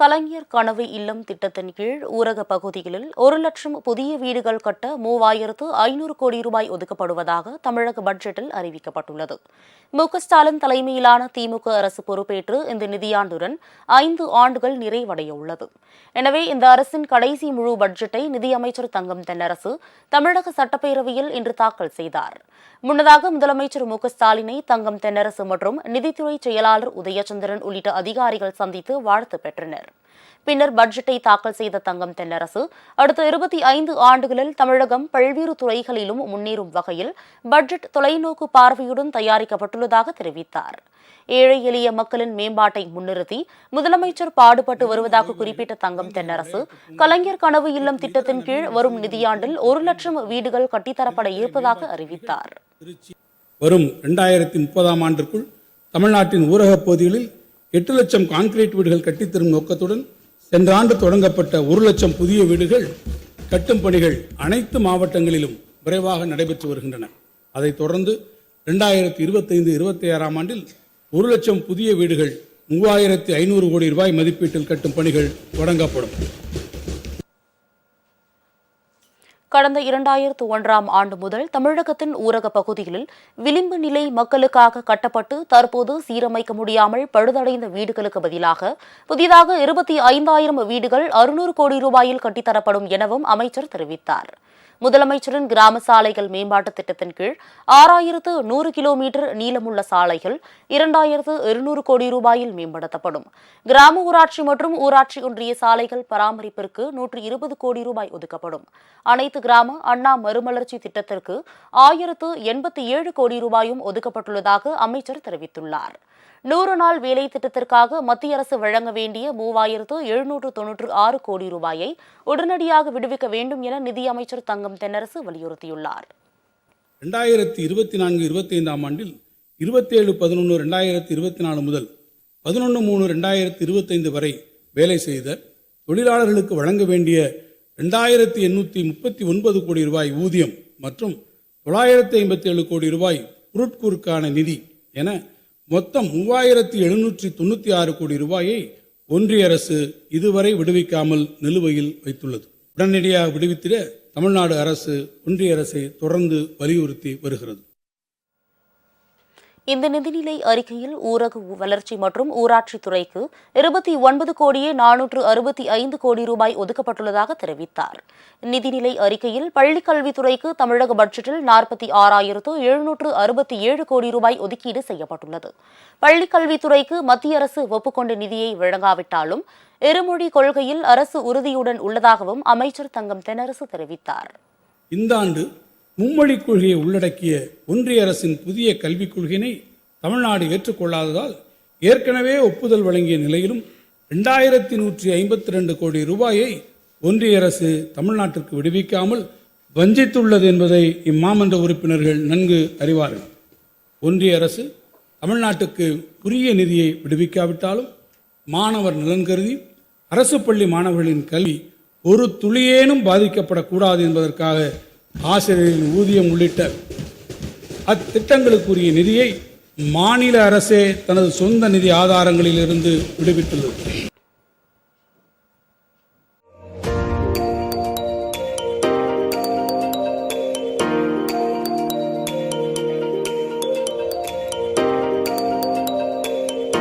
கலைஞர் கனவு இல்லம் திட்டத்தின் கீழ் ஊரக பகுதிகளில் ஒரு லட்சம் புதிய வீடுகள் கட்ட மூவாயிரத்து ஐநூறு கோடி ரூபாய் ஒதுக்கப்படுவதாக தமிழக பட்ஜெட்டில் அறிவிக்கப்பட்டுள்ளது. மு. ஸ்டாலின் தலைமையிலான திமுக அரசு பொறுப்பேற்று இந்த நிதியாண்டுடன் ஐந்து ஆண்டுகள் நிறைவடைய உள்ளது எனவே இந்த அரசின் கடைசி முழு பட்ஜெட்டை நிதியமைச்சர் தங்கம் தென்னரசு தமிழக சட்டப்பேரவையில் இன்று தாக்கல் செய்தார். முன்னதாக முதலமைச்சர் மு. ஸ்டாலினை தங்கம் தென்னரசு மற்றும் நிதித்துறை செயலாளர் உதயச்சந்திரன் உள்ளிட்ட அதிகாரிகள் சந்தித்து வாழ்த்து பெற்றனர். பின்னர் பட்ஜெட்டை தாக்கல் செய்த தங்கம் தென்னரசு அடுத்த இருபத்தி ஐந்து ஆண்டுகளில் தமிழகம் பல்வேறு துறைகளிலும் முன்னேறும் வகையில் பட்ஜெட் தொலைநோக்கு பார்வையுடன் தயாரிக்கப்பட்டுள்ளதாக தெரிவித்தார். ஏழை எளிய மக்களின் மேம்பாட்டை முன்னிறுத்தி முதலமைச்சர் பாடுபட்டு வருவதாக குறிப்பிட்ட தங்கம் தென்னரசு கலைஞர் கனவு இல்லம் திட்டத்தின் கீழ் வரும் நிதியாண்டில் ஒரு லட்சம் வீடுகள் கட்டித்தரப்பட இருப்பதாக அறிவித்தார். வரும் இரண்டாயிரத்தி முப்பதாம் ஆண்டிற்குள் தமிழ்நாட்டின் ஊரகப் பகுதிகளில் எட்டு லட்சம் கான்கிரீட் வீடுகள் கட்டித்தரும் நோக்கத்துடன் சென்ற ஆண்டு தொடங்கப்பட்ட ஒரு லட்சம் புதிய வீடுகள் கட்டும் பணிகள் அனைத்து மாவட்டங்களிலும் விரைவாக நடைபெற்று வருகின்றன. அதைத் தொடர்ந்து ரெண்டாயிரத்தி இருபத்தைந்து இருபத்தி ஆறாம் ஆண்டில் ஒரு லட்சம் புதிய வீடுகள் மூவாயிரத்தி ஐநூறு கோடி ரூபாய் மதிப்பீட்டில் கட்டும் பணிகள் தொடங்கப்படும். கடந்த இரண்டாயிரத்து ஒன்றாம் ஆண்டு முதல் தமிழகத்தின் ஊரக பகுதிகளில் விளிம்பு நிலை மக்களுக்காக கட்டப்பட்டு தற்போது சீரமைக்க முடியாமல் பழுதடைந்த வீடுகளுக்கு பதிலாக புதிதாக இருபத்தி ஐந்தாயிரம் வீடுகள் அறுநூறு கோடி ரூபாயில் கட்டித்தரப்படும் எனவும் அமைச்சர் தெரிவித்தார். முதலமைச்சரின் கிராம சாலைகள் மேம்பாட்டு திட்டத்தின் கீழ் ஆறாயிரத்து நூறு கிலோமீட்டர் நீளமுள்ள சாலைகள் இரண்டாயிரத்து இருநூறு கோடி ரூபாயில் மேம்படுத்தப்படும். கிராம ஊராட்சி மற்றும் ஊராட்சி ஒன்றிய சாலைகள் பராமரிப்பிற்கு நூற்று இருபது கோடி ரூபாய் ஒதுக்கப்படும். அனைத்து கிராம அண்ணா மறுமலர்ச்சி திட்டத்திற்கு ஆயிரத்து எண்பத்தி ஏழு கோடி ரூபாயும் ஒதுக்கப்பட்டுள்ளதாக அமைச்சர் தெரிவித்துள்ளார். நூறு நாள் வேலை திட்டத்திற்காக மத்திய அரசு வழங்க வேண்டிய மூவாயிரத்து எழுநூற்று தொன்னூற்று ஆறு கோடி ரூபாயை உடனடியாக விடுவிக்க வேண்டும் என நிதியமைச்சர் தங்கம் தென்னரசு வலியுறுத்தியுள்ளார். ரெண்டாயிரத்தி இருபத்தி நான்கு இருபத்தி ஐந்தாம் ஆண்டில் இருபத்தேழு பதினொன்று ரெண்டாயிரத்தி இருபத்தி நாலு முதல் பதினொன்று மூணு ரெண்டாயிரத்தி இருபத்தைந்து வரை வேலை செய்த தொழிலாளர்களுக்கு வழங்க வேண்டிய ரெண்டாயிரத்தி எண்ணூற்றி முப்பத்தி ஒன்பது கோடி ரூபாய் ஊதியம் மற்றும் தொள்ளாயிரத்தி ஐம்பத்தி ஏழு கோடி ரூபாய் பொருட்கூறுக்கான நிதி என மொத்தம் மூவாயிரத்தி எழுநூற்றி தொண்ணூற்றி ஆறு கோடி ரூபாயை ஒன்றிய அரசு இதுவரை விடுவிக்காமல் நிலுவையில் வைத்துள்ளது. உடனடியாக விடுவித்திட தமிழ்நாடு அரசு ஒன்றிய அரசை தொடர்ந்து வலியுறுத்தி வருகிறது. இந்த நிதிநிலை அறிக்கையில் ஊரக வளர்ச்சி மற்றும் ஊராட்சி துறைக்கு இருபத்தி ஒன்பது கோடியே நானூற்று அறுபத்தி ஐந்து கோடி ரூபாய் ஒதுக்கப்பட்டுள்ளதாக தெரிவித்தார். நிதிநிலை அறிக்கையில் பள்ளிக் கல்வித்துறைக்கு தமிழக பட்ஜெட்டில் நாற்பத்தி ஆறாயிரத்து எழுநூற்று அறுபத்தி ஏழு கோடி ரூபாய் ஒதுக்கீடு செய்யப்பட்டுள்ளது. பள்ளிக் கல்வித்துறைக்கு மத்திய அரசு ஒப்புக்கொண்ட நிதியை வழங்காவிட்டாலும் இருமொழி கொள்கையில் அரசு உறுதியுடன் உள்ளதாகவும் அமைச்சர் தங்கம் தென்னரசு தெரிவித்தார். இந்த ஆண்டு மும்மொழிக் கொள்கையை உள்ளடக்கிய ஒன்றிய அரசின் புதிய கல்விக் கொள்கையினை தமிழ்நாடு ஏற்றுக்கொள்ளாததால் ஏற்கனவே ஒப்புதல் வழங்கிய நிலையிலும் ரெண்டாயிரத்தி நூற்றி ஐம்பத்தி ரெண்டு கோடி ரூபாயை ஒன்றிய அரசு தமிழ்நாட்டிற்கு விடுவிக்காமல் வஞ்சித்துள்ளது என்பதை இம்மாமன்ற உறுப்பினர்கள் நன்கு அறிவார்கள். ஒன்றிய அரசு தமிழ்நாட்டுக்கு உரிய நிதியை விடுவிக்காவிட்டாலும் மாணவர் நலன் கருதி அரசு பள்ளி மாணவர்களின் கல்வி ஒரு துளியேனும் பாதிக்கப்படக்கூடாது என்பதற்காக ஆசிரியரின் ஊதியம் உள்ளிட்ட அத்திட்டங்களுக்குரிய நிதியை மாநில அரசே தனது சொந்த நிதி ஆதாரங்களிலிருந்து விடுவித்துள்ளது.